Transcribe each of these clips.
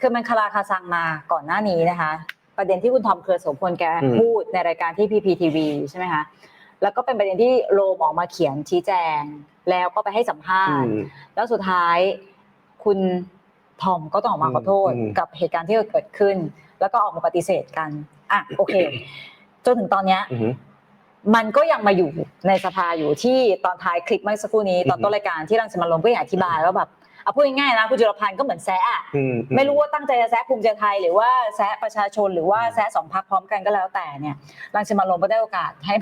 คือมันคาราคาซังมาก่อนหน้านี้นะคะ ประเด็นที่คุณทอมเครือโสพลแกอืมพูดในรายการที่พีพีทีวีใช่ไหมคะแล้วก็เป็นประเด็นที่โรมออกมาเขียนชี้แจง แล้วก็ไปให้สัมภาอืษณ์มแล้วสุดท้ายคุณทอมก็ต้องออกมาขอโทษอืมกับเหตุการณ์ที่เกิดขึ้น แล้วก็ออกมาปฏิเสธกันอะโอเค จนถึงตอนเนี้ยอืมมันก็ยังมาอยู่ในสภาอยู่ที่ตอนท้ายคลิปเมื่อสักครู่นี้ ตอนต้นรายการที่รังสิมันต์โรมก็อยากอธิบายว่าแบบ เอาพูดง่ายๆนะคุณจุลพันธ์ก็เหมือนแซะอะอืมไม่รู้ว่าตั้งใจจะแซะภูมิใจไทยหรือว่าแซะประชาชนหรือว่าแซะสองพักพร้อมกันก็แล้วแต่เนี่ยรังสิมันต์โรมก็ได้โอกาสให้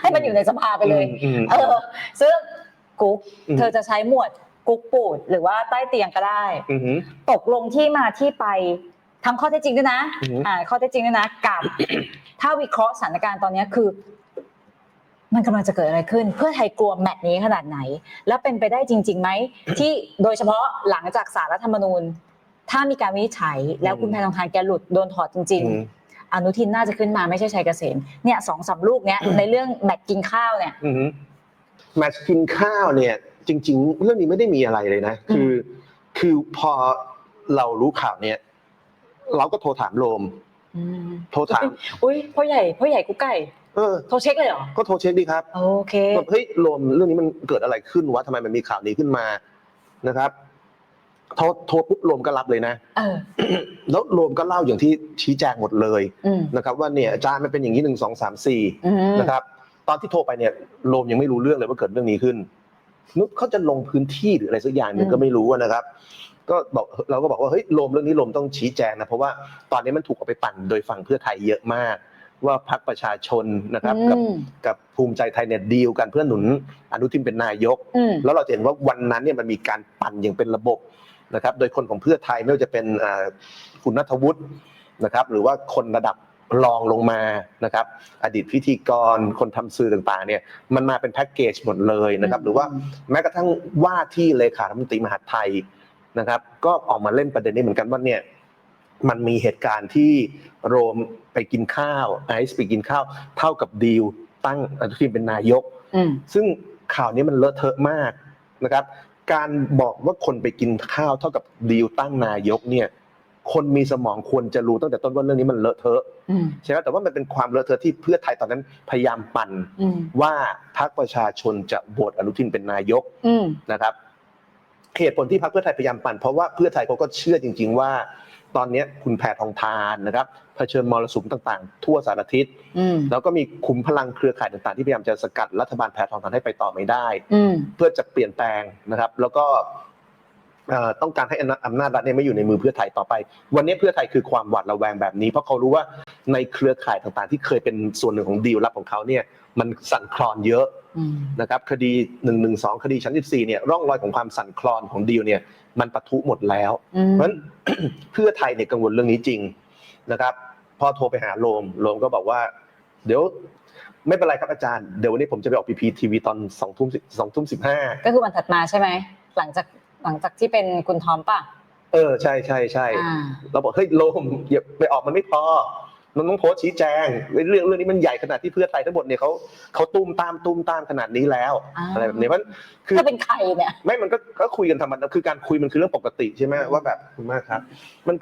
ให้มันอยู่ในสภาไปเลย อืม เออซึ่งกุ๊กอืม เธอจะใช้หมวดกุ๊กปูดหรือว่าใต้เตียงก็ได้ อืม ตกลงที่มาที่ไปทั้งข้อเท็จจริงด้วยนะอือหืออ่อ่าข้อเท็จจริงด้วยนะกับ ถ้าวิเคราะห์สถานการณ์ตอนเนี้ยคือ มันกำลังจะเกิดอะไรขึ้น เพื่อไทยกลัวแมตช์นี้ขนาดไหน แล้วเป็นไปได้จริงๆไหมที่โดยเฉพาะหลังจากสารรัฐธรรมนูญ ถ้ามีการวินิจฉัย แล้วคุณแพทองทานแกหลุดโดนถอดจริงอืมๆอนุทินน่าจะขึ้นมาไม่ใช่ชัยเกษมเนี่ยสองสามลูกเนี้ยในเรื่องแมตช์กินข้าวเนี่ยอืมแมตช์กินข้าวเนี่ย จริง ๆ เรื่องนี้ไม่ได้มีอะไรเลยนะ คือ คือพอเรารู้ข่าวเนี่ย เราก็โทรถามโรมอืมโทรถามอุ้ยพ่อใหญ่พ่อใหญ่กุ๊กไก่เออโทรเช็คเลยเหรอ ก็โทรเช็คดีครับโอเคแบบเฮ้ยโรมเรื่องนี้มันเกิดอะไรขึ้นวะทำไมมันมีข่าวนี้ขึ้นมานะครับโทรโทรปุ๊บโรมก็รับเลยนะเออแล้วโรมก็เล่าอย่างที่ชี้แจงหมดเลยอืมนะครับ ว่าเนี่ยอาจารย์มันเป็นอย่างนี้หนึ่งสองสามสี่อืมนะครับ ตอนที่โทรไปเนี่ยโรมยังไม่รู้เรื่องเลยว่าเกิดเรื่องนี้ขึ้นนึกเขาจะลงพื้นที่หรืออะไรสักอย่างหนึ่งก็ไม่รู้อะนะครับ ก็บอกเราก็บอกว่าเฮ้ยโรมเรื่องนี้โรมต้องชี้แจงนะเพราะว่าตอนนี้มันถูกเอาไปปั่นโดยฝั่งเพื่อไทยเยอะมาก ว่าพรรคประชาชนนะครับกับอืมกับภูมิใจไทยเนี่ยดีลกันเพื่อหนุนอนุทินเป็นนายกอืมแล้วเราจะเห็นว่าวันนั้นเนี่ยมันมีการปั่นอย่างเป็นระบบนะครับ โดยคนของเพื่อไทยไม่ว่าจะเป็นอ่าคุณนัทวุฒินะครับ หรือว่าคนระดับรองลงมานะครับ อดีตพิธีกรคนทำสื่อต่างๆเนี่ยมันมาเป็นแพ็กเกจหมดเลยนะครับ หรือว่าแม้กระทั่งว่าที่เลขาธิการมนตรีมหาดไทยนะครับ ก็ออกมาเล่นประเด็นนี้เหมือนกันว่าเนี่ย มันมีเหตุการณ์ที่โรมไปกินข้าวไอซ์ไปกินข้าวเท่ากับดีลตั้งอนุทินเป็นนายกอืมซึ่งข่าวนี้มันเลอะเทอะมากนะครับ การบอกว่าคนไปกินข้าวเท่ากับดีลตั้งนายกเนี่ย คนมีสมองควรจะรู้ตั้งแต่ต้นว่าเรื่องนี้มันเลอะเทอะอืมใช่ไหมแต่ว่ามันเป็นความเลอะเทอะที่เพื่อไทยตอนนั้นพยายามปั่นอืมว่าพรรคประชาชนจะโหวตอนุทินเป็นนายกอืมนะครับเหตุผลที่พรรคเพื่อไทยพยายามปั่นเพราะว่าเพื่อไทยเขาก็เชื่อจริง ๆ ว่า ตอนเนี้ยคุณแพทองทานนะครับเผชิญมรสุมต่างๆ ทั่วสารทิศอืมแล้วก็มีขุมพลังเครือข่ายต่างๆ ที่พยายามจะสกัดรัฐบาลแพทองทานให้ไปต่อไม่ได้อืมเพื่อจะเปลี่ยนแปลงนะครับ แล้วก็เอ่อต้องการให้อำนาจอำนาจรัฐเนี่ยไม่อยู่ในมือเพื่อไทยต่อไป วันนี้เพื่อไทยคือความหวาดระแวงแบบนี้ เพราะเขารู้ว่าในเครือข่ายต่างๆ ที่เคยเป็นส่วนหนึ่งของดีลลับของเขาเนี่ย มันสั่นคลอนเยอะอืมนะครับคดี1นึคดีชั้น 14เนี่ยร่องรอยของความสั่นคลอนของดีลเนี่ยมันปะทุหมดแล้วอืมเพราะฉะนั้นเพื่อไทยเนี่ยกังวลเรื่องนี้จริงนะครับพอโทรไปหาโรมโรมก็บอกว่า เดี๋ยวไม่เป็นไรครับอาจารย์เดี๋ยววันนี้ผมจะไปออกพีพีทีวีตอนสองทุ่มสองทุ่มสิบห้าก็คือวันถัดมาใช่ไหมหลังจากหลังจากที่เป็นคุณทอมป่ะ เออใช่ใช่ใช่อ่าเราบอกเฮ้ยโรมอย่าไปออกมันไม่พอ มันต้องโพสต์ชี้แจงเรื่องเรื่องนี้มันใหญ่ขนาดที่เพื่อไทยทั้งหมดเนี่ยเขาเขาตุ้มตามตุ้มตามขนาดนี้แล้วอ่าอะไรแบบนี้เพราะคือถ้าเป็นใครเนี่ยไม่มันก็ก็คุยกันธรรมดาคือการคุยมันคือเรื่องปกติใช่ไหมว่าแบบขอบคุณมากครับ มัน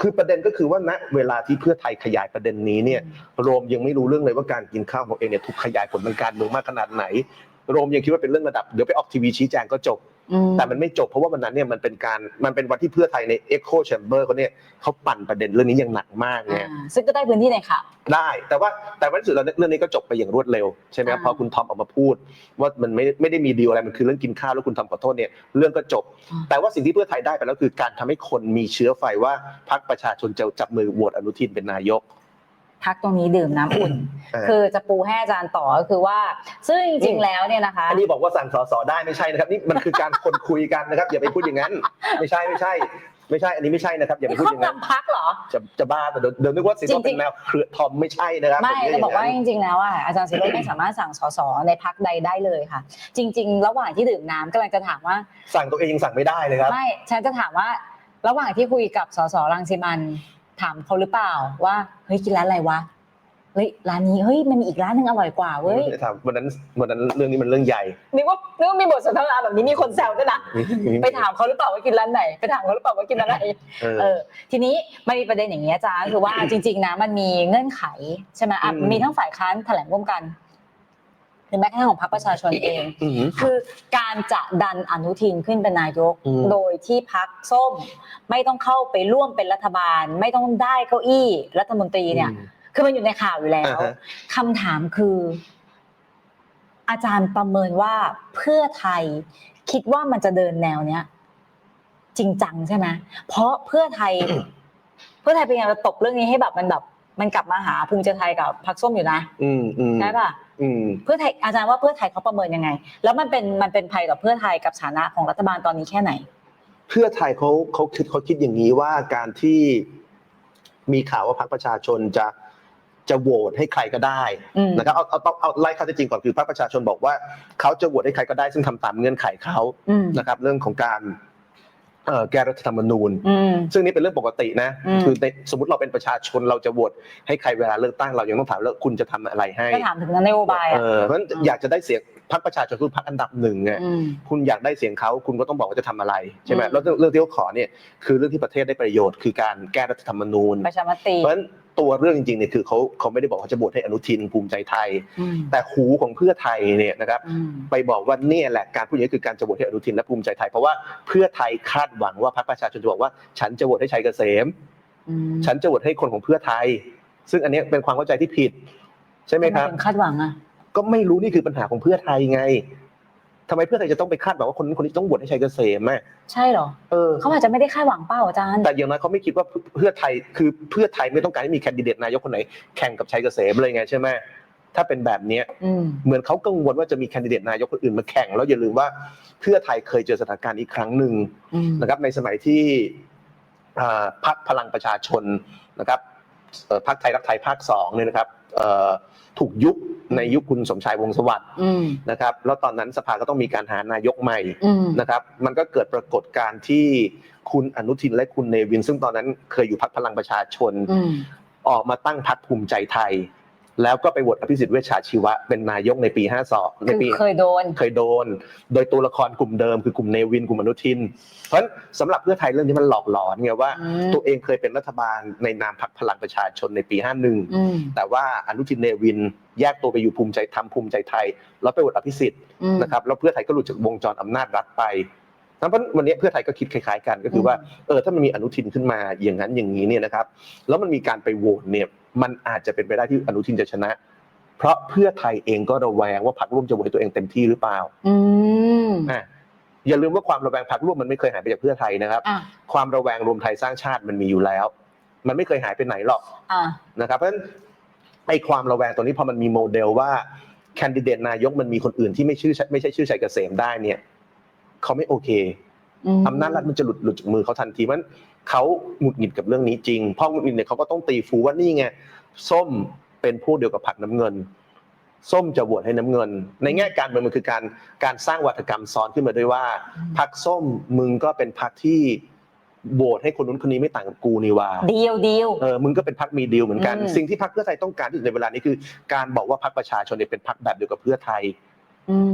คือประเด็นก็คือว่าณเวลาที่เพื่อไทยขยายประเด็นนี้เนี่ยโรมยังไม่รู้เรื่องเลยว่าการกินข้าวของเองเนี่ยถูกขยายผลทางการเมืองมากขนาดไหน โรมยังคิดว่าเป็นเรื่องระดับเดี๋ยวไปออกทีวีชี้แจงก็จบอืม แต่มันไม่จบเพราะว่าวันนั้นเนี่ยมันเป็นการมันเป็นวันที่เพื่อไทยใน Echo Chamber เขาเนี่ยเขาปั่นประเด็นเรื่องนี้อย่างหนักมากไงอ่าซึ่งก็ได้พื้นที่ในข่าวได้แต่ว่าแต่ว่าที่สุดแล้วเรื่องนี้ก็จบไปอย่างรวดเร็วใช่ไหมครับอ่าพอคุณทอมออกมาพูด ว่ามันไม่ไม่ได้มีดีลอะไรมันคือเรื่องกินข้าวแล้วคุณทอมขอโทษเนี่ยเรื่องก็จบ แต่ว่าสิ่งที่เพื่อไทยได้ไปแล้วคือการทำให้คนมีเชื้อไฟว่าพรรคประชาชนจะจับมือโหวตอนุทินเป็นนายก พักตรงนี้ดื่มน้ำอุ่นเออคือจะปูให้อาจารย์ต่อก็คือว่า ซึ่งจริงๆแล้วเนี่ยนะคะอันนี้บอกว่าสั่งสอสอได้ไม่ใช่นะครับนี่มันคือการคนคุยกันนะครับอย่าไปพูดอย่างนั้น ไม่ใช่ไม่ใช่ ไม่ใช่อันนี้ไม่ใช่นะครับอย่าไปนี่พูดครออบย่างนั้นงำพักเหรอจะจะบ้าแต่เดี๋ยวเดี๋ยวนึกว่าสิว่าเป็นแนวเครือทอมไม่ใช่นะครับไม่ผจะบอกว่าย่งจนั้นริงๆแล้วอะอาจารย์สิโรจน์ไม่สามารถสั่งสสในพักใดได้เลยค่ะ จริง ๆ ระหว่างที่ดื่มน้ำกำลังจะถามว่า สั่งตัวเองยังสั่งไม่ได้เลยครับไม่ฉันจะถามว่า ระหว่างที่คุยกับสสรังสิมันต์ ถามเขาหรือเปล่าว่าเฮ้ยกินร้านอะไรวะเฮ้ยร้านนี้เฮ้ยมันมีอีกร้านหนึงอร่อยกว่าเว้ยถามวันนั้นวันนั้นเรื่องนี้มันเรื่องใหญ่ นึกว่านึกว่ามีบทสนทนาแบบนี้มีคนแซวด้วยนะไปถามเขาหรือเปล่าว่ากินร้านไหนไปถามเขาหรือเปล่าว่ากินร้านไหนเออ เออทีนี้มันมีประเด็นอย่างนี้ยอาจารย์คือว่า จริง ๆนะมันมีเงื่อนไขใช่ไหมอะอืม มีทั้งฝ่ายค้านแถลงร่วมกัน หรือแม้กระทั่งของพรรคประชาชนเอง อืมคือการจะดันอนุทินขึ้นเป็นนายก อืม โดยที่พักส้ม ไม่ต้องเข้าไปร่วมเป็นรัฐบาล ไม่ต้องได้เก้าอี้รัฐมนตรีเนี่ย คือมันอยู่ในข่าวอยู่แล้อ่าวฮะ คำถามคือ อาจารย์ประเมินว่าเพื่อไทย คิดว่ามันจะเดินแนวเนี้ย จริงจังใช่ไหมเพราะเพื่อไทย เพื่อไทยพยายามจะตบเรื่องนี้ให้แบบมันแบบ มันกลับมาหาภูมิใจไทยกับพรรคส้มอยู่นะอืมอืมใช่ป่ะอืมเพื่อไทยอาจารย์ว่าเพื่อไทยเขาประเมินยังไง แล้วมันเป็นมันเป็นภัยต่อเพื่อไทยกับฐานะของรัฐบาลตอนนี้แค่ไหน เพื่อไทยเขาเขาคิดเขาคิดอย่างนี้ว่าการที่มีข่าวว่าพรรคประชาชนจะจะโหวตให้ใครก็ได้อืมนะครับเอาเอาต้องเอาไล่ข้อเท็จจริงก่อนคือพรรคประชาชนบอกว่าเขาจะโหวตให้ใครก็ได้ซึ่งทำตามเงื่อนไขเขาอืมนะครับ เรื่องของการเอ่อ แก้รัฐธรรมนูญอืมซึ่งนี่เป็นเรื่องปกตินะอืมคือในสมมติเราเป็นประชาชนเราจะโหวตให้ใครเวลาเลือกตั้งเรายังต้องถามแล้วคุณจะทำอะไรให้ก็ถามถึงนโยบายเออะอเพราะฉะนั้นอยากจะได้เสียงพรรคประชาชนคือพรรคอันดับหนึ่งไงอืมคุณอยากได้เสียงเขาคุณก็ต้องบอกว่าจะทำอะไรใช่ไหมอืมแล้วเรื่องเรื่องที่เขาขอเนี่ยคือเรื่องที่ประเทศได้ประโยชน์คือการแก้รัฐธรรมนูญประชามติเพราะฉะนั้น ตัวเรื่องจริงๆเนี่ยคือเขาเขาไม่ได้บอกว่าจะโหวตให้อนุทินภูมิใจไทยอืมแต่หูของเพื่อไทยเนี่ยนะครับอืมไปบอกว่าเนี่ยแหละการพูดอย่างนี้คือการจะโหวตให้อนุทินและภูมิใจไทย เพราะว่าเพื่อไทยคาดหวังว่าพรรคประชาชนจะบอกว่า ฉันจะโหวตให้ชัยเกษมอืมฉันจะโหวตให้คนของเพื่อไทย ซึ่งอันเนี้ยเป็นความเข้าใจที่ผิด ใช่ไหมครับทำถึงคาดหวังอะก็ไม่รู้นี่คือปัญหาของเพื่อไทยไง ทำไมเพื่อไทยจะต้องไปคาดหวังว่าคนนี้คนนี้ต้องโหวตให้ชัยเกษมอะใช่เหรอเออเขาอาจจะไม่ได้คาดหวังเป้าอาจารย์แต่อย่างน้อยเขาไม่คิดว่าเพื่อไทยคือเพื่อไทยไม่ต้องการให้มีแคนดิเดตนายกคนไหนแข่งกับชัยเกษมเลยไงใช่ไหมถ้าเป็นแบบเนี้ยอืมเหมือนเขากังวลว่าจะมีแคนดิเดตนายกคนอื่นมาแข่ง แล้วอย่าลืมว่าเพื่อไทยเคยเจอสถานการณ์อีกครั้งหนึ่งอืมนะครับในสมัยที่อ่าพรรคพลังประชาชนนะครับเอ่อ พรรคไทยรักไทยภาคสองเนี่ยนะครับเอ่อถูกยุบในยุคคุณสมชายวงศ์สวัสดิ์อืมนะครับ แล้วตอนนั้นสภาก็ต้องมีการหานายกใหม่อืมนะครับ มันก็เกิดปรากฏการณ์ที่คุณอนุทินและคุณเนวิน ซึ่งตอนนั้นเคยอยู่พรรคพลังประชาชนอืมออกมาตั้งพรรคภูมิใจไทย แล้วก็ไปโหวตอภิสิทธิ์เวชชาชีวะเป็นนายกในปี52ในคือปีเคยโดนเคยโดน โดยตัวละครกลุ่มเดิมคือกลุ่มเนวินกลุ่มอนุทิน เพราะฉะนั้นสำหรับเพื่อไทยเรื่องนี้มันหลอกหลอนไงว่าอืมตัวเองเคยเป็นรัฐบาลในนามพรรคพลังประชาชนในปี 51อืมแต่ว่าอนุทินเนวินแยกตัวไปอยู่ภูมิใจธรรมภูมิใจไทย แล้วไปโหวตอภิสิทธิ์อืมนะครับแล้วเพื่อไทยก็หลุดจากวงจรอำนาจรัฐไปเพราะฉะนั้นวันนี้เพื่อไทยก็คิดคล้ายๆกันก็คือว่าเออถ้ามันมีอนุทินขึ้นมาอย่างนั้นอย่างนี้เนี่ยนะครับ แล้วมันมีการไปโหวตเนี่ย มันอาจจะเป็นไปได้ที่อนุทินจะชนะ เพราะเพื่อไทยเองก็ระแวงว่าพรรคร่วมจะโหวตให้ตัวเองเต็มที่หรือเปล่าอืมอะอย่าลืมว่าความระแวงพรรคร่วมมันไม่เคยหายไปจากเพื่อไทยนะครับอะความระแวงรวมไทยสร้างชาติมันมีอยู่แล้ว มันไม่เคยหายไปไหนหรอกอะนะครับ เพราะฉะนั้นไอ้ความระแวงตัวนี้พอมันมีโมเดลว่าแคนดิเดตนายกมันมีคนอื่นที่ไม่ชื่อไม่ใช่ชื่อชัยเกษมได้เนี่ยเขาไม่โอเคมอำนาจรัฐมันจะหลุดหลุดจากมือเขาทันทีมัน เขาหงุดหงิดกับเรื่องนี้จริงเพราะหงุดหงิดเนี่ยเขาก็ต้องตีฟูว่านี่ไงส้มเป็นพวกเดียวกับผักน้ำเงิน ส้มจะโหวตให้น้ำเงิน ในแง่การเมืองมันคือการการสร้างวัฒกรรมซ้อนขึ้นมาด้วยว่าพักส้มมึงก็เป็นพักที่โหวตให้คนนู้นคนนี้ไม่ต่างกับกูนี่ว่าเดียวเดียวเออมึงก็เป็นพักมีดีลเหมือนกันอืมสิ่งที่พักเพื่อไทยต้องการที่สุดในเวลานี้คือ การบอกว่าพักประชาชนเนี่ยเป็นพักแบบเดียวกับเพื่อไทยอืม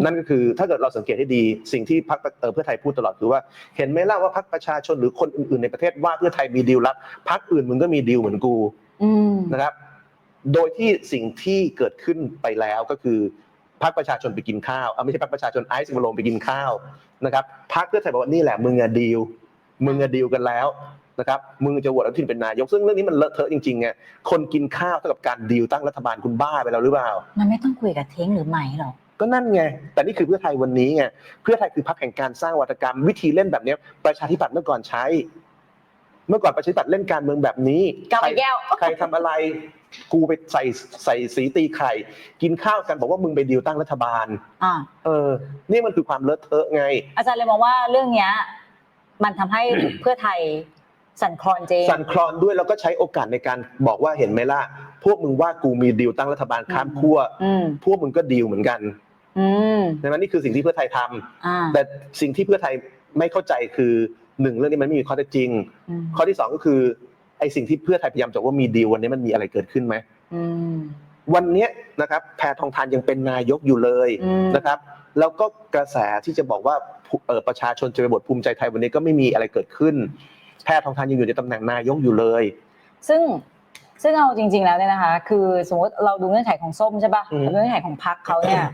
นั่นก็คือถ้าเกิดเราสังเกตให้ดีสิ่งที่พักเพื่อไทยพูดตลอดคือว่า เห็นไหมล่ะว่าพักประชาชนหรือคนอื่นๆในประเทศว่าเพื่อไทยมีดีลลับพักอื่นมึงก็มีดีลเหมือนกูอืมนะครับ โดยที่สิ่งที่เกิดขึ้นไปแล้วก็คือพักประชาชนไปกินข้าวเอาไม่ใช่พักประชาชนไอซ์มาลงไปกินข้าวนะครับพักเพื่อไทยบอกว่านี่แหละมึงอะดีลมึงอะดีลกันแล้วนะครับมึงจะโหวตอนุทินเป็นนายกซึ่งเรื่องนี้มันเลอะเทอะจริงๆไงคนกินข้าวเท่ากับการดีลตั้งรัฐบาลคุณบ้าไปแล้วหรือเปล่า มันไม่ต้องคุยกับเท้งหรือไหมหรอก ก็นั่นไง แต่นี่คือเพื่อไทยวันนี้ไงเพื่อไทยคือพรรคแห่งการสร้างวัฒกรรม วิธีเล่นแบบเนี้ยประชาธิปัตย์เมื่อก่อนใช้ เมื่อก่อนประชาธิปัตย์เล่นการเมืองแบบนี้กาใครไปแก้วใครทำอะไรกูไปใส่ใส่สีตีไข่ กินข้าวกันบอกว่ามึงไปดีลตั้งรัฐบาลอ่าเออ นี่มันคือความเลอะเทอะไง อาจารย์เลยมองว่าเรื่องเนี้ย มันทำให้เพื่อไทยสั่นคลอนเจงสั่นคลอนด้วยแล้วก็ใช้โอกาสในการบอกว่าเห็นไหมล่ะ พวกมึงว่ากูมีดีลตั้งรัฐบาลข้ามขั้วอืมพวกมึงก็ดีลเหมือนกันอืม ใช่ไหมนี่คือสิ่งที่เพื่อไทยทำอ่าแต่สิ่งที่เพื่อไทยไม่เข้าใจคือหนึ่งเรื่องนี้มันไม่มีข้อเท็จจริงอืมข้อที่สองก็คือไอ้สิ่งที่เพื่อไทยพยายามจะว่ามีดีลวันนี้มันมีอะไรเกิดขึ้นไหมอืมวันเนี้ยนะครับแพทองทานยังเป็นนายกอยู่เลยอืมนะครับ แล้วก็กระแสที่จะบอกว่าผู้เอ่อประชาชนจะไปบทภูมิใจไทยวันนี้ก็ไม่มีอะไรเกิดขึ้น แพทองทานยังอยู่ในตำแหน่งนายกอยู่เลย ซึ่งซึ่งเอาจริง ๆแล้วเนี่ยนะคะ คือสมมติเราดูเงื่อนไขของส้มใช่ปะอืมเราดูเงื่อนไขของพรรคเขาเนี่ย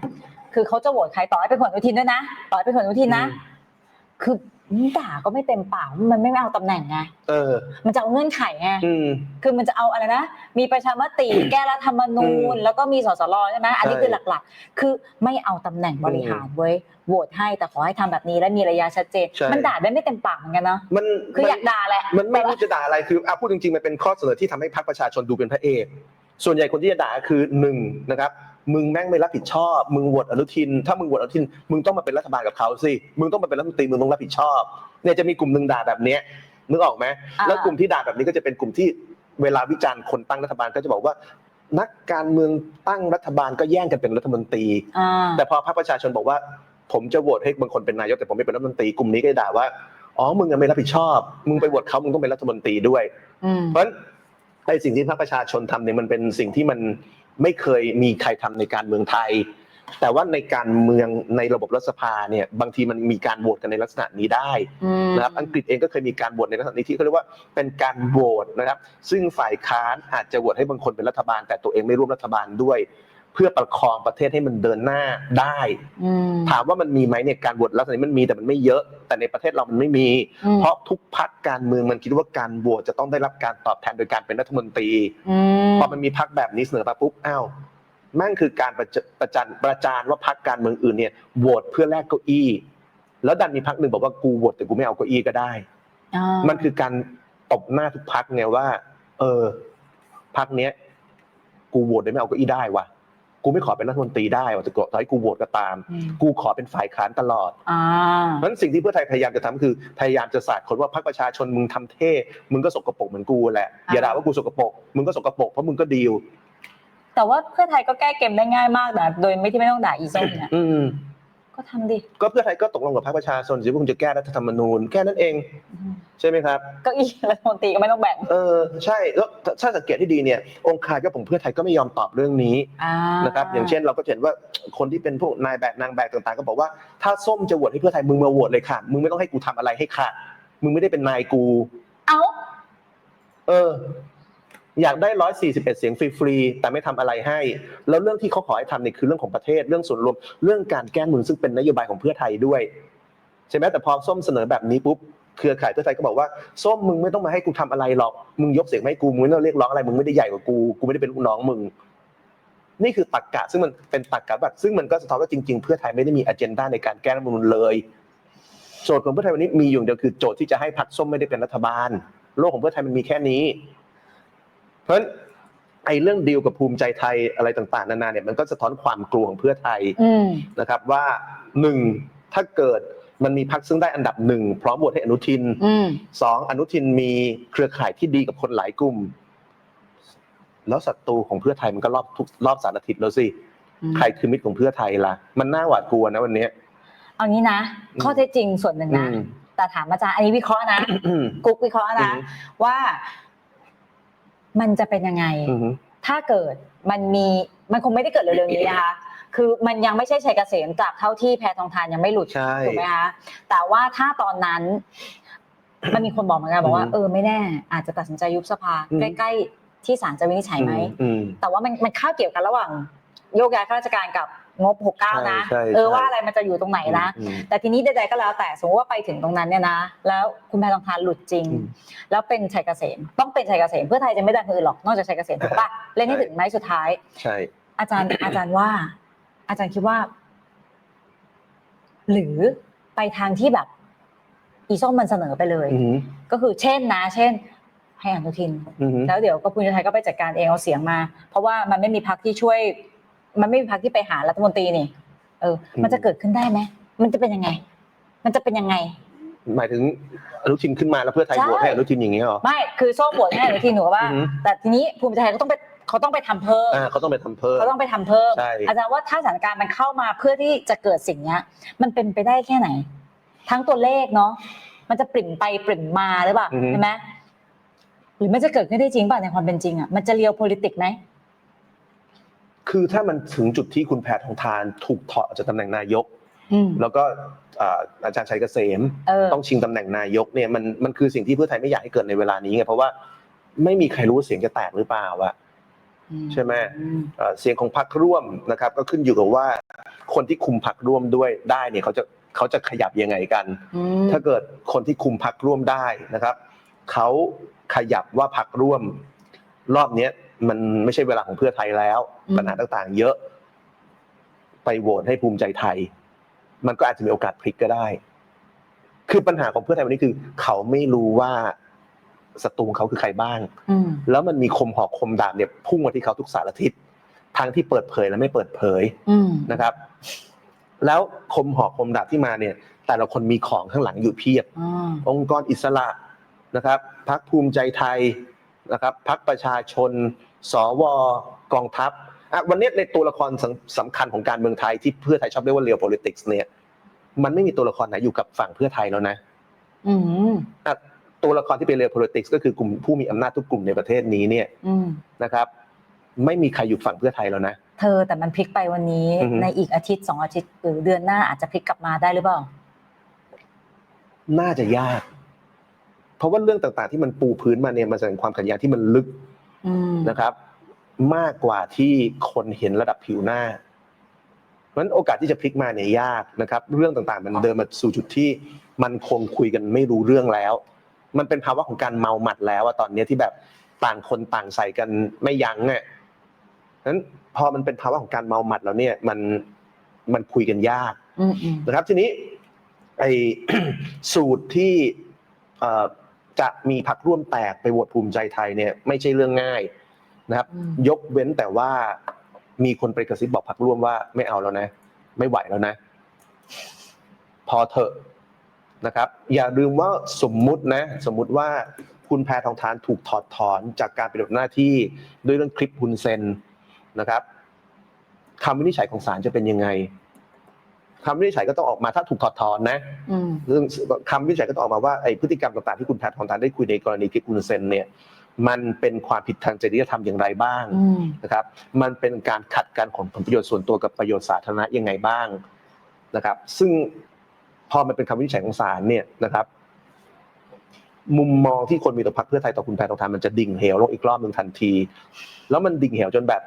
คือเขาจะโหวตใครต่อให้เป็นผลอนุทินด้วยนะ ต่อให้เป็นผลอนุทินนะอืมคือด่าก็ไม่เต็มปากมันไม่เอาตำแหน่งไงเออ มันจะเอาเงื่อนไขไงอืมคือมันจะเอาอะไรนะ มีประชามติแก้รัฐธรรมนูญ แล้วก็มีสสรใช่ไหมอันนี้ใช่คือหลักๆ คือไม่เอาตำแหน่งบริหารเว้ยโหวตให้แต่ขอให้ทำแบบนี้และมีระยะชัดเจนใช่มันด่าได้ไม่เต็มปากเหมือนกันเนาะมันคือมันอยากด่าแหละมันไม่รู้จะด่าอะไรคืออะพูดจริงๆมันเป็นข้อเสนอที่ทำให้พรรคประชาชนดูเป็นพระเอกส่วนใหญ่คนที่จะด่าคือหนึ่งนะครับ มึงแม่งไม่รับผิดชอบ มึงโหวตอนุทิน ถ้ามึงโหวตอนุทิน มึงต้องมาเป็นรัฐบาลกับเขาสิ มึงต้องมาเป็นรัฐมนตรี มึงต้องรับผิดชอบ เนี่ยจะมีกลุ่มหนึ่งด่าแบบเนี้ยนึกออกไหมอ่าแล้วกลุ่มที่ด่าแบบนี้ก็จะเป็นกลุ่มที่เวลาวิจารณ์คนตั้งรัฐบาลก็จะบอกว่า นักการเมืองตั้งรัฐบาลก็แย่งกันเป็นรัฐมนตรีอ่าแต่พอพรรคประชาชนบอกว่า ผมจะโหวตให้บางคนเป็นนายกแต่ผมไม่เป็นรัฐมนตรี กลุ่มนี้ก็จะด่าว่า อ๋อ มึงยังไม่รับผิดชอบ มึงไปโหวตเขามึงต้องเป็นรัฐมนตรีด้วยอืมเพราะฉะนั้นไอ้สิ่งที่พรรคประชาชนทำเนี่ยมันเป็นสิ่งที่มัน ไม่เคยมีใครทำในการเมืองไทย แต่ว่าในการเมืองในระบบรัฐสภาเนี่ยบางทีมันมีการโหวตกันในลักษณะนี้ได้อืมนะครับอังกฤษเองก็เคยมีการโหวตในลักษณะนี้ที่เขาเรียกว่าเป็นการโหวตนะครับ ซึ่งฝ่ายค้านอาจจะโหวตให้บางคนเป็นรัฐบาล แต่ตัวเองไม่ร่วมรัฐบาลด้วย เพื่อประคองประเทศให้มันเดินหน้าได้อืมถามว่ามันมีไหมเนี่ยการโหวตลักษณะนี้มันมีแต่มันไม่เยอะ แต่ในประเทศเรามันไม่มีอืมเพราะทุกพักการเมืองมันคิดว่าการโหวตจะต้องได้รับการตอบแทนโดยการเป็นรัฐมนตรีอืมพอมันมีพักแบบนี้เสนอมาปุ๊บอ้าวแม่งคือการประจประจันประจานว่าพักการเมืองอื่นเนี่ยโหวตเพื่อแลกเก้าอี้ แล้วดันมีพักหนึ่งบอกว่ากูโหวตแต่กูไม่เอาเก้าอี้ก็ได้อ่ามันคือการตบหน้าทุกพักไงว่า เออพักเนี้ย กูโหวตได้ไม่เอาเก้าอี้ได้วะ กูไม่ขอเป็นรัฐมนตรีได้วะจะกต่อให้กูโหวตก็ตามอืมกูขอเป็นฝ่ายค้านตลอดอ่าเพราะฉะนั้นสิ่งที่เพื่อไทยพยายามจะทำคือพยายามจะสาดคนว่าพรรคประชาชนมึงทำเท่ มึงก็สกปรกเหมือนกูแหละอย่าด่าว่ากูสกปรกมึงก็สกปรกเพราะมึงก็ดีลแต่ว่าเพื่อไทยก็แก้เกมได้ง่ายมากนะโดยไม่ที่ไม่ต้องด่าอีส้มเนี่ยอืม ก็ทำดิ ก็เพื่อไทยก็ตกลงกับพรรคประชาชนสิว่าคุณจะแก้รัฐธรรมนูญแค่นั้นเองอืมใช่ไหมครับเก็อีรัฐมนตรีก็ไม่ต้องแบ่งเออใช่แล้วถ้าสังเกตที่ดีเนี่ย องค์คาก็ผมเพื่อไทยก็ไม่ยอมตอบเรื่องนี้อ่านะครับอย่างเช่นเราก็จะเห็นว่าคนที่เป็นพวกนายแบบนางแบบต่างๆ ก็บอกว่าถ้าส้มจะโหวตให้เพื่อไทยมึงมาโหวตเลยค่ะมึงไม่ต้องให้กูทำอะไรให้ค่ะมึงไม่ได้เป็นนายกู เอ้าเออ อยากได้ร้อยสี่สิบเอ็ดเสียงฟรีๆ แต่ไม่ทำอะไรให้ แล้วเรื่องที่เขาขอให้ทำเนี่ยคือเรื่องของประเทศ เรื่องส่วนรวม เรื่องการแก้มือซึ่งเป็นนโยบายของเพื่อไทยด้วย ใช่ไหมแต่พอส้มเสนอแบบนี้ปุ๊บ เครือข่ายเพื่อไทยก็บอกว่า ส้มมึงไม่ต้องมาให้กูทำอะไรหรอก มึงยกเสียงมาให้กู มึงไม่ต้องเรียกร้องอะไร มึงไม่ได้ใหญ่กว่ากู กูไม่ได้เป็นลูกน้องมึง นี่คือตรกกะ ซึ่งมันเป็นตรรกะแบบซึ่งมันก็สะท้อนว่าจริง ๆ เพื่อไทยไม่ได้มีอ g e n d a ในการแก้รัฐมนูญเลย โจทย์ของเพื่อไทยวันนี้มีอยู่เดียวคือโจทย์ที่จะให้พรรคส้มไม่ได้เป็นรัฐบาล โลกของเพื่อไทยมันมีแค่นี้ เพราะฉะนั้นไอ้เรื่องดีลกับภูมิใจไทยอะไรต่างๆนานาเนี่ยมันก็สะท้อนความกลัวของเพื่อไทยอืมนะครับว่าหนึ่งถ้าเกิดมันมีพรรคซึ่งได้อันดับหนึ่งพร้อมโหวตให้อนุทินอืมสองอนุทินมีเครือข่ายที่ดีกับคนหลายกลุ่ม แล้วศัตรูของเพื่อไทยมันก็รอบทุกรอบสารทิศแล้วสิอืมใครคือมิตรของเพื่อไทยล่ะ มันน่าหวาดกลัวนะวันเนี้ยเอางี้นะอืมข้อเท็จจริงส่วนหนึ่งนะอืมแต่ถามอาจารย์อันนี้วิเคราะห์นะกุ๊กวิเคราะห์นะอืมว่า มันจะเป็นยังไงอืมถ้าเกิดมันมีมันคงไม่ได้เกิดเร็วๆนี้นะคะคือมันยังไม่ใช่ชัยเกษมจากเท่าที่แพทองทานยังไม่หลุดใช่ถูกไหมคะแต่ว่าถ้าตอนนั้น มันมีคนบอกเหมือนกันบอกว่าอืมเออไม่แน่ อาจจะตัดสินใจยุบสภาอืมใกล้ๆที่ศาลจะวินิจฉัยไหมอืมแต่ว่ามันมันคาบเกี่ยวกันระหว่างโยกย้ายข้าราชการกับ งบ 69 นะ ใช่ใช่เออใช่ว่าอะไรมันจะอยู่ตรงไหนนะ อืม แต่ทีนี้ใดๆก็แล้วแต่สมมติว่าไปถึงตรงนั้นเนี่ยนะ แล้วคุณแพทองทานหลุดจริง อืมแล้วเป็นชัยเกษมต้องเป็นชัยเกษมเพื่อไทยจะไม่ได้คนอื่นหรอกนอกจากชัยเกษมถูกปะเล่นให้ใช่ถึงไม้สุดท้าย ใช่ อาจารย์ อาจารย์ว่า อาจารย์คิดว่า หรือไปทางที่แบบ อีส้มมันเสนอไปเลย อืมก็คือเช่นนะ เช่น ให้อนุทิน อืม แล้วเดี๋ยวก็ภูมิใจไทยก็ไปจัดการเองเอาเสียงมา เพราะว่ามันไม่มีพักที่ช่วย มันไม่มีพักที่ไปหารัฐมนตรีนี่ เออ มันจะเกิดขึ้นได้ไหมมันจะเป็นยังไง มันจะเป็นยังไง หมายถึงอนุทินขึ้นมาแล้วเพื่อไทยใช่โหวตให้อนุทินอย่างนี้ยเหรอไม่คือส้มโหวตให้อนุทินหนูว่าอือหือแต่ทีนี้ภูมิใจไทยก็ต้องไปเขาต้องไปทำเพิ่มอ่าเขาต้องไปทำเพิ่มเขาต้องไปทำเพิ่มใช่อาจารย์ว่าถ้าสถานการณ์มันเข้ามาเพื่อที่จะเกิดสิ่งเนี้ยมันเป็นไปได้แค่ไหน ทั้งตัวเลขเนาะมันจะปริ่มไปปริ่มมาหรือเปล่าอือฮึใช่ไหมหรือมันจะเกิดขึ้นได้จริงป่ะในความเป็นจริงอะมันจะเรียว politics ไหม คือถ้ามันถึงจุดที่คุณแพทองทานถูกถอดออกจากตำแหน่งนายกอืมแล้วก็อ่าอาจารย์ชัยเกษมเออต้องชิงตำแหน่งนายกเนี่ยมันมันคือสิ่งที่เพื่อไทยไม่อยากให้เกิดในเวลานี้ไงเพราะว่าไม่มีใครรู้ว่าเสียงจะแตกหรือเปล่าอะใช่ไหมอืมเอ่อเสียงของพรรคร่วมนะครับ ก็ขึ้นอยู่กับว่าคนที่คุมพรรคร่วมด้วยได้เนี่ยเขาจะเขาจะขยับยังไงกันอืมถ้าเกิดคนที่คุมพรรคร่วมได้นะครับเขาขยับว่าพรรคร่วม รอบเนี้ย มันไม่ใช่เวลาของเพื่อไทยแล้ว ปัญหาต่างๆ เยอะ ไปโหวตให้ภูมิใจไทย มันก็อาจจะมีโอกาสพลิกก็ได้ คือปัญหาของเพื่อไทยวันนี้คือ เขาไม่รู้ว่าศัตรูของเขาคือใครบ้างอืมแล้วมันมีคมหอกคมดาบเนี่ยพุ่งมาที่เขาทุกสารทิศทั้งที่เปิดเผยและไม่เปิดเผยอืมนะครับ แล้วคมหอกคมดาบที่มาเนี่ย แต่ละคนมีของข้างหลังอยู่เพียบอ่าองค์กรอิสระนะครับ พักภูมิใจไทยนะครับ พักประชาชน สวกองทัพอะวันนี้ในตัวละครสำสำคัญของการเมืองไทยที่เพื่อไทยชอบเรียกว่าเรียล politics เนี่ย มันไม่มีตัวละครไหนอยู่กับฝั่งเพื่อไทยแล้วนะอืมอะตัวละครที่เป็นเรียล politics ก็คือกลุ่มผู้มีอำนาจทุกกลุ่มในประเทศนี้เนี่ยอืมนะครับ ไม่มีใครอยู่ฝั่งเพื่อไทยแล้วนะเธอแต่มันพลิกไปวันนี้อือฮึในอีกอาทิตย์สองอาทิตย์หรือเดือนหน้าอาจจะพลิกกลับมาได้หรือเปล่า น่าจะยาก เพราะว่าเรื่องต่างๆ ที่มันปูพื้นมาเนี่ยมันแสดงความขัดแย้งที่มันลึกอืม นะครับ มากกว่าที่คนเห็นระดับผิวหน้าเพราะฉะนั้นโอกาสที่จะพลิกมาเนี่ยยากนะครับ เรื่องต่างๆ มันเดินมาสู่จุดที่มันคงคุยกันไม่รู้เรื่องแล้ว มันเป็นภาวะของการเมาหมัดแล้วอะตอนเนี้ยที่แบบต่างคนต่างใส่กันไม่ยั้งเนี่ยนั้นพอมันเป็นภาวะของการเมาหมัดแล้วเนี่ยมันมันคุยกันยากอืมอืมนะครับ ทีนี้ไอสูตรที่เอ่อ จะมีพักร่วมแตกไปโหวตภูมิใจไทยเนี่ยไม่ใช่เรื่องง่ายนะครับอืมยกเว้นแต่ว่ามีคนไปกระซิบบอกพักร่วมว่าไม่เอาแล้วนะ ไม่ไหวแล้วนะ พอเถอะนะครับ อย่าลืมว่าสมมุตินะ สมมุติว่าคุณแพทองทานถูกถอดถอนจากการปฏิบัติหน้าที่ด้วยเรื่องคลิปฮุนเซนนะครับคำวินิจฉัยของศาลจะเป็นยังไง คำวินิจฉัยก็ต้องออกมาถ้าถูกถอดถอนนะอืมเรื่องคำวินิจฉัยก็ต้องออกมาว่าไอ้พฤติกรรมต่างๆที่คุณแพทองทานได้คุยในกรณีคลิปฮุนเซนเนี่ยมันเป็นความผิดทางจริยธรรมอย่างไรบ้างอืมนะครับ มันเป็นการขัดกันของผลประโยชน์ส่วนตัวกับประโยชน์สาธารณะยังไงบ้างนะครับ ซึ่งพอมันเป็นคำวินิจฉัยของศาลเนี่ยนะครับ มุมมองที่คนมีต่อพรรคเพื่อไทยต่อคุณแพทองทานมันจะดิ่งเหวลงอีกรอบหนึ่งทันที แล้วมันดิ่งเหวจนแบบ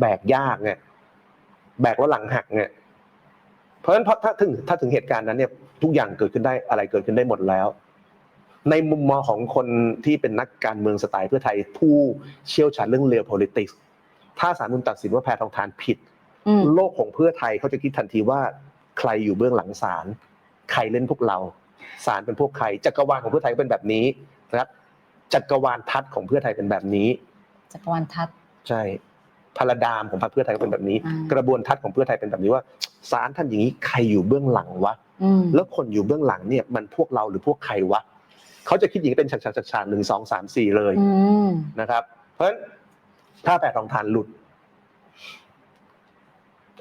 แบกยากเนี่ย แบกแล้วหลังหักเนี่ยเพราะฉะนั้นพอถ้าถึงถ้าถึงเหตุการณ์นั้นเนี่ยทุกอย่างเกิดขึ้นได้อะไรเกิดขึ้นได้หมดแล้ว ในมุมมองของคนที่เป็นนักการเมืองสไตล์เพื่อไทยผู้เชี่ยวชาญเรื่องเรียล politics ถ้าศาลนุนตัดสินว่าแพทองทานผิดอืมโลกของเพื่อไทยเขาจะคิดทันทีว่าใครอยู่เบื้องหลังศาลใครเล่นพวกเราศาลเป็นพวกใครจักรวาลของเพื่อไทยก็เป็นแบบนี้นะครับจักรวาลทัศน์ของเพื่อไทยเป็นแบบนี้ จักรวาลทัศน์ใช่ พาราดามของพรรคเพื่อไทยก็เป็นแบบนี้อ่ากระบวนทัศน์ของเพื่อไทยเป็นแบบนี้ว่าศาลท่านอย่างนี้ใครอยู่เบื้องหลังวะอืมแล้วคนอยู่เบื้องหลังเนี่ยมันพวกเราหรือพวกใครวะเขาจะคิดอย่างนี้เป็นฉากๆๆๆหนึ่งสองสามสี่เลยอืมนะครับ เพราะฉะนั้นถ้าแปดรองทานหลุด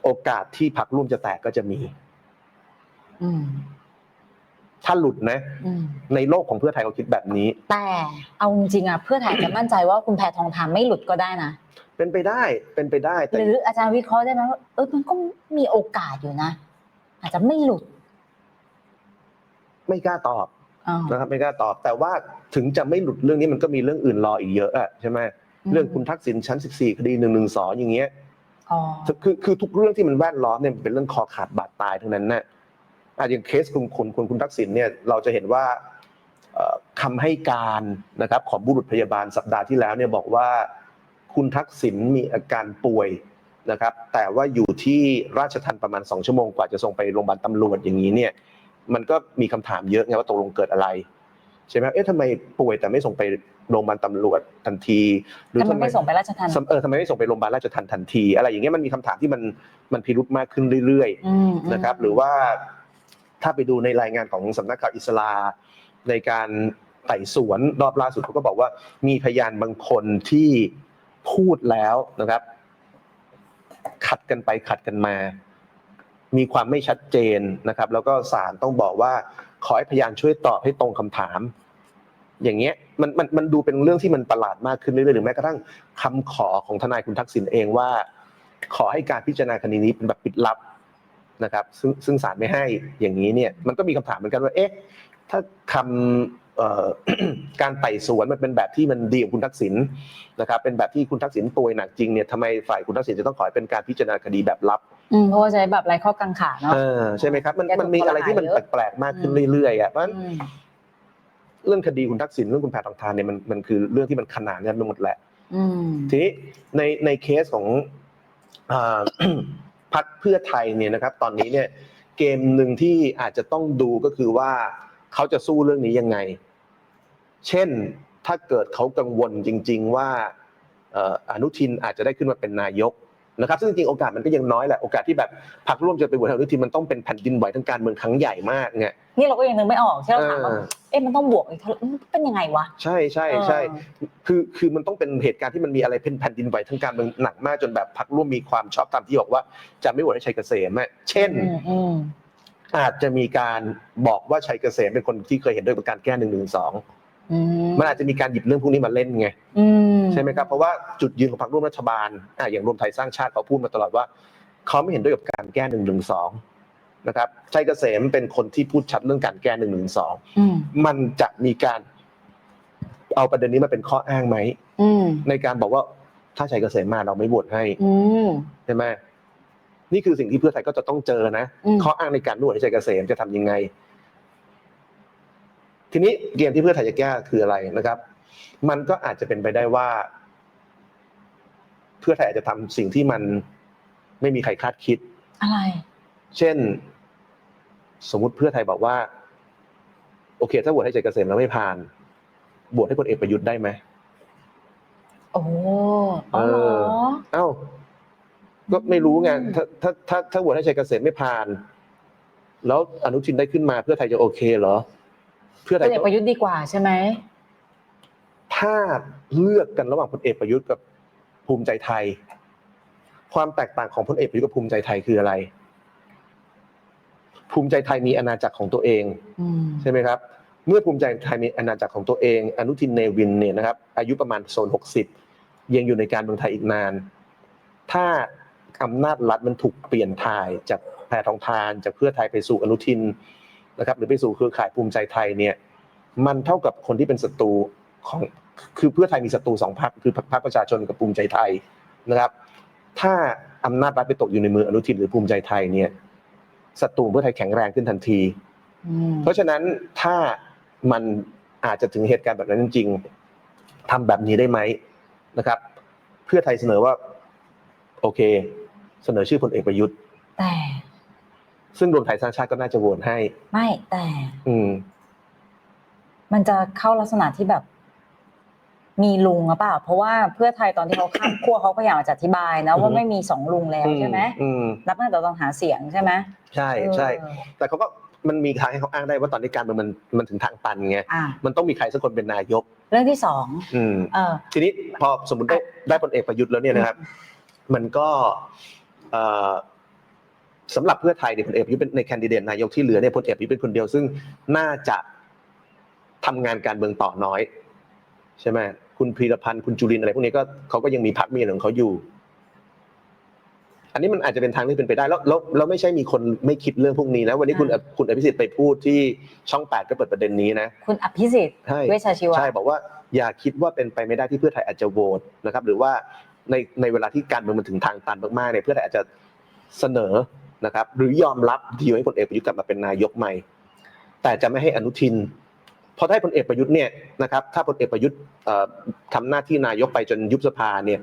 โอกาสที่พักร่วมจะแตกก็จะมีอืม ถ้าหลุดนะ อืมในโลกของเพื่อไทยเขาคิดแบบนี้ แต่เอาจริงๆอะเพื่อไทยอาจจะมั่นใจว่าคุณแพทองทานไม่หลุดก็ได้นะ เป็นไปได้เป็นไปได้แต่หรืออาจารย์วิเคราะห์ได้ไหมว่าเออมันก็มีโอกาสอยู่นะ อาจจะไม่หลุดไม่กล้าตอบอ๋อนะครับไม่กล้าตอบ แต่ว่าถึงจะไม่หลุดเรื่องนี้มันก็มีเรื่องอื่นรออีกเยอะอะใช่ไหมเรื่องคุณทักษิณชั้น 14 คดี1นึอย่างเงี้ย อ๋อคือคือทุกเรื่องที่มันแวดล้อมเนี่ยมันเป็นเรื่องคอขาดบาดตายทั้งนั้นนะ อะอย่างเคสคุณคุณคุณคุณทักษิณเนี่ยเราจะเห็นว่าเอ่อคำให้การนะครับของบุรุษพยาบาลสัปดาห์ที่แล้วเนี่ยบอกว่าคุณทักษิณมีอาการป่วยนะครับ แต่ว่าอยู่ที่ราชทันประมาณสองชั่วโมงกว่าจะส่งไปโรงพยาบาลตำรวจอย่างนี้เนี่ยมันก็มีคำถามเยอะไงว่าตกลงเกิดอะไรใช่ไหมเอ๊ะทำไมป่วยแต่ไม่ส่งไปโรงพยาบาลตำรวจทันทีแต่มันไม่ส่งไปราชทันเออทำไมไม่ส่งไปโรงพยาบาลราชทันทันที อะไรอย่างเงี้ยมันมีคำถามที่มันมันพิรุธมากขึ้นเรื่อยอืมๆนะครับ หรือว่า ถ้าไปดูในรายงานของสำนักข่าวอิสลาในการไต่สวนรอบล่าสุดเขาก็บอกว่า มีพยานบางคนที่พูดแล้วนะครับ ขัดกันไปขัดกันมา มีความไม่ชัดเจนนะครับ แล้วก็ศาลต้องบอกว่า ขอให้พยานช่วยตอบให้ตรงคำถาม อย่างเงี้ยมันมันมันดูเป็นเรื่องที่มันประหลาดมากขึ้นเรื่อยๆหรือแม้กระทั่งคำขอของทนายคุณทักษิณเองว่า ขอให้การพิจารณาคดีนี้เป็นแบบปิดลับ นะครับซึ่งซึ่งศาลไม่ให้อย่างนี้เนี่ยมันก็มีคำถามเหมือนกันว่าเอ๊ะถ้าคำเอ่อการไต่สวนมันเป็นแบบที่มันดีกับคุณทักษิณนะครับเป็นแบบที่คุณทักษิณป่วยหนักจริงเนี่ยทำไมฝ่ายคุณทักษิณจะต้องขอให้เป็นการพิจารณาคดีแบบลับอืมเพราะว่าใช้แบบไรข้อกังขาเนาะเออใช่ไหมครับมันแกถูกมันมีอะไรที่มันกล่าวหาเยอะแปลกๆมากขึ้นเรื่อยๆอะเพราะฉะนั้นอืมเรื่องคดีคุณทักษิณเรื่องคุณแพทองทานเนี่ยมันมันคือเรื่องที่มันขนานกันไปหมดแหละอืมทีนี้ในในเคสของอ่า พักเพื่อไทยเนี่ยนะครับ ตอนนี้เนี่ยเกมหนึ่งที่อาจจะต้องดูก็คือว่าเขาจะสู้เรื่องนี้ยังไง เช่นถ้าเกิดเขากังวลจริง ๆ ว่าอนุทินอาจจะได้ขึ้นมาเป็นนายก นะครับซึ่งจริงๆโอกาสมันก็ยังน้อยแหละโอกาสที่แบบพรรคร่วมจะไปโหวตให้อนุทินมันต้องเป็นแผ่นดินไหวทางการเมืองครั้งใหญ่มากไงนี่เราก็ยังนึกไม่ออกที่เราถามว่าเออเอ๊ะมันต้องบวกอีกเท่าอืมเป็นยังไงวะใช่ใช่ใช่คือคือมันต้องเป็นเหตุการณ์ที่มันมีอะไรเป็นแผ่นดินไหวทางการเมืองหนักมากจนแบบพรรคร่วมมีความชอบธรรมที่บอกว่าจะไม่โหวตให้ชัยเกษมอะเช่นอืมอืมอาจจะมีการบอกว่าชัยเกษมเป็นคนที่เคยเห็นด้วยกับการแก้หนึ่งหนึ่งสอง อืมมันอาจจะมีการหยิบเรื่องพวกนี้มาเล่นไงอืมใช่ไหมครับเพราะว่าจุดยืนของพรรคร่วมรัฐบาลอะอย่างรวมไทยสร้างชาติเขาพูดมาตลอดว่าเขาไม่เห็นด้วยกับการแก้หนึ่งหนึ่งสองนะครับชัยเกษมเป็นคนที่พูดชัดเรื่องการแก้หนึ่งหนึ่งสองอืมมันจะมีการเอาประเด็นนี้มาเป็นข้ออ้างไหม อืมในการบอกว่าถ้าชัยเกษมมาเราไม่โหวตให้อืม ใช่ไหมนี่คือสิ่งที่เพื่อไทยก็จะต้องเจอนะอืม ข้ออ้างในการโหวตให้ชัยเกษมจะทำยังไง ทีนี้เกมที่เพื่อไทยจะแก้คืออะไรนะครับ มันก็อาจจะเป็นไปได้ว่า เพื่อไทยอาจจะทำสิ่งที่มันไม่มีใครคาดคิด อะไร เช่น สมมุติเพื่อไทยบอกว่า โอเค ถ้าโหวตให้ชัยเกษมแล้วไม่ผ่านโหวตให้พลเอกประยุทธ์ได้ไหมโอ้อ๋อเหรอเอ้าก็ไม่รู้ไงถ้าถ้าถ้าถ้าโหวตให้ชัยเกษมไม่ผ่าน แล้วอนุทินได้ขึ้นมาเพื่อไทยจะโอเคเหรอ เพื่อพไทยลเอกประยุทธ์ดีกว่าใช่ไหมถ้าเลือกกันระหว่างพลเอกประยุทธ์กับภูมิใจไทย ความแตกต่างของพลเอกประยุทธ์กับภูมิใจไทยคืออะไร ภูมิใจไทยมีอาณาจักรของตัวเองอืมใช่ไหมครับ เมื่อภูมิใจไทยมีอาณาจักรของตัวเอง อนุทินเนวินเนี่ยนะครับ อายุประมาณโซนหกสิบยังอยู่ในการเมืองไทยอีกนาน ถ้าอำนาจรัฐมันถูกเปลี่ยนถ่ายจากแพทองทานจากเพื่อไทยไปสู่อนุทิน นะครับหรือไปสู่เครือข่ายภูมิใจไทยเนี่ยมันเท่ากับคนที่เป็นศัตรูของคือเพื่อไทยมีศัตรูสองพรรคคือพรรคประชาชนกับภูมิใจไทยนะครับ ถ้าอำนาจรัฐไปตกอยู่ในมืออนุทินหรือภูมิใจไทยเนี่ยศัตรูของเพื่อไทยแข็งแรงขึ้นทันทีอืมเพราะฉะนั้นถ้ามันอาจจะถึงเหตุการณ์แบบนั้นจริงๆทำแบบนี้ได้ไหมนะครับ เพื่อไทยเสนอว่า โอเค เสนอชื่อพลเอกประยุทธ์แต่ ซึ่งรวมไทยสร้างชาติก็น่าจะโหวตให้ ไม่แต่ อืม มันจะเข้าลักษณะที่แบบ มีลุงหรือเปล่า เพราะว่าเพื่อไทยตอนที่เขาข้ามขั้วเขาพยายามจะอธิบายนะอือฮึว่าไม่มีสองลุงแล้วใช่ไหมอืมนับตั้งแต่ตอนหาเสียงใช่ไหมใช่ใช่เออแต่เขาก็มันมีทางให้เขาอ้างได้ว่าตอนนี้การเมืองมันมันถึงทางตันไงอะมันต้องมีใครสักคนเป็นนายก เรื่องที่สองอืมเออทีนี้พอสมมติได้ได้พลเอกประยุทธ์แล้วเนี่ยนะครับ มันก็เอ่อ สำหรับเพื่อไทยเนี่ยพลเอกประยุทธ์เป็นในแคนดิเดตนายกที่เหลือเนี่ยพลเอกประยุทธ์เป็นคนเดียวซึ่งน่าจะทำงานการเมืองต่อน้อย ใช่ไหมคุณพีรพันธ์คุณจุรินทร์อะไรพวกนี้ก็เขาก็ยังมีพรรคมีอะไรของเขาอยู่ อันนี้มันอาจจะเป็นทางที่เป็นไปได้แล้วแล้วแล้วไม่ใช่มีคนไม่คิดเรื่องพวกนี้นะวันนี้คุณอ่าคุณอภิสิทธิ์ไปพูดที่ช่องแปดก็เปิดประเด็นนี้นะคุณอภิสิทธิ์ใช่เวชชาชีวะใช่บอกว่าอย่าคิดว่าเป็นไปไม่ได้ที่เพื่อไทยอาจจะโหวตนะครับ หรือว่าในในเวลาที่การเมืองมันถึงทางตันมากๆเนี่ยเพื่อไทยอาจจะเสนอ นะครับหรือยอมรับดีลให้พลเอกประยุทธ์กลับมาเป็นนายกใหม่ แต่จะไม่ให้อนุทินเพราะถ้าให้พลเอกประยุทธ์เนี่ยนะครับถ้าพลเอกประยุทธ์เอ่อทำหน้าที่นายกไปจนยุบสภาเนี่ย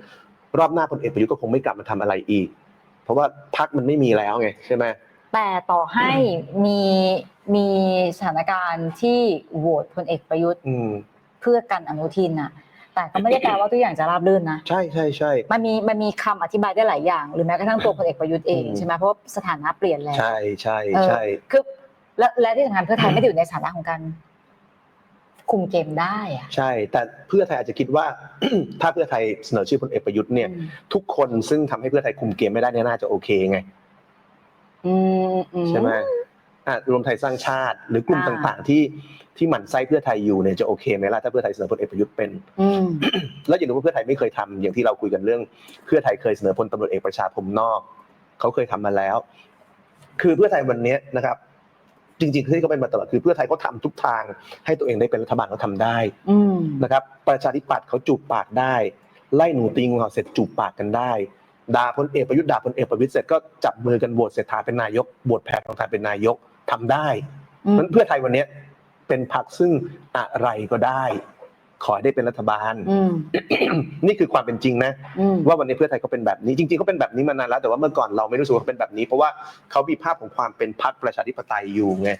รอบหน้าพลเอกประยุทธ์ก็คงไม่กลับมาทำอะไรอีก เพราะว่าพักมันไม่มีแล้วไงใช่ไหมแต่ต่อให้มีมีสถานการณ์ที่โหวตพลเอกประยุทธ์อืมเพื่อกันอนุทินน่ะ แต่ก็ไม่ได้แปลว่าทุกอย่างจะราบรื่นนะ ใช่ใช่ใช่มันมีมันมีคำอธิบายได้หลายอย่าง หรือแม้กระทั่งตัวพลเอกประยุทธ์เองอืมใช่ไหมเพราะว่าสถานะเปลี่ยนแล้ว ใช่ใช่เออใช่คือและและที่สำคัญเพื่อไทยไม่ได้อยู่ในสถานะของการคุมเกมได้อะใช่ แต่เพื่อไทยอาจจะคิดว่า ถ้าเพื่อไทยเสนอชื่อพลเอกประยุทธ์เนี่ยอืมทุกคนซึ่งทำให้เพื่อไทยคุมเกมไม่ได้เนี่ยน่าจะโอเคไงอืมอืมใช่ไหมอะ รวมไทยสร้างชาติ หรือกลุ่มอ่าต่างๆ ที่ที่หมั่นไส้เพื่อไทยอยู่เนี่ยจะโอเคไหมล่ะถ้าเพื่อไทยเสนอพลเอกประยุทธ์เป็นอืมแล้วอย่าลืมว่าเพื่อไทยไม่เคยทำอย่างที่เราคุยกันเรื่อง เพื่อไทยเคยเสนอพลตำรวจเอกประชาพรหมนอกเขาเคยทำมาแล้ว คือเพื่อไทยวันเนี้ยนะครับ จริงๆที่เขาเป็นมาตลอดคือเพื่อไทยเขาทำทุกทาง ให้ตัวเองได้เป็นรัฐบาลเขาทำได้อืมนะครับ ประชาธิปัตย์เขาจูบปากได้ ไล่หนูตีงูเห่าเสร็จจูบปากกันได้ด่าพลเอกประยุทธ์ด่าพลเอกประวิตยเสร็จก็จับมือกันโหวตเศรษฐาเป็นนายกโหวตแพทองทานเป็นนายก ทำได้อืเพมราะฉะนั้นเพื่อไทยวันเนี้ยเป็นพรรคซึ่งอะไรก็ได้ ขอให้ได้เป็นรัฐบาลอืมนี่คือความเป็นจริงนะอืมว่าวันนี้เพื่อไทยเขาเป็นแบบนี้จริงๆเขาเป็นแบบนี้มานานแล้วแต่ว่าเมื่อก่อนเราไม่รู้สึกว่าเขาเป็นแบบนี้ เพราะว่าเขามีภาพของความเป็นพรรคประชาธิปไตยอยู่ไง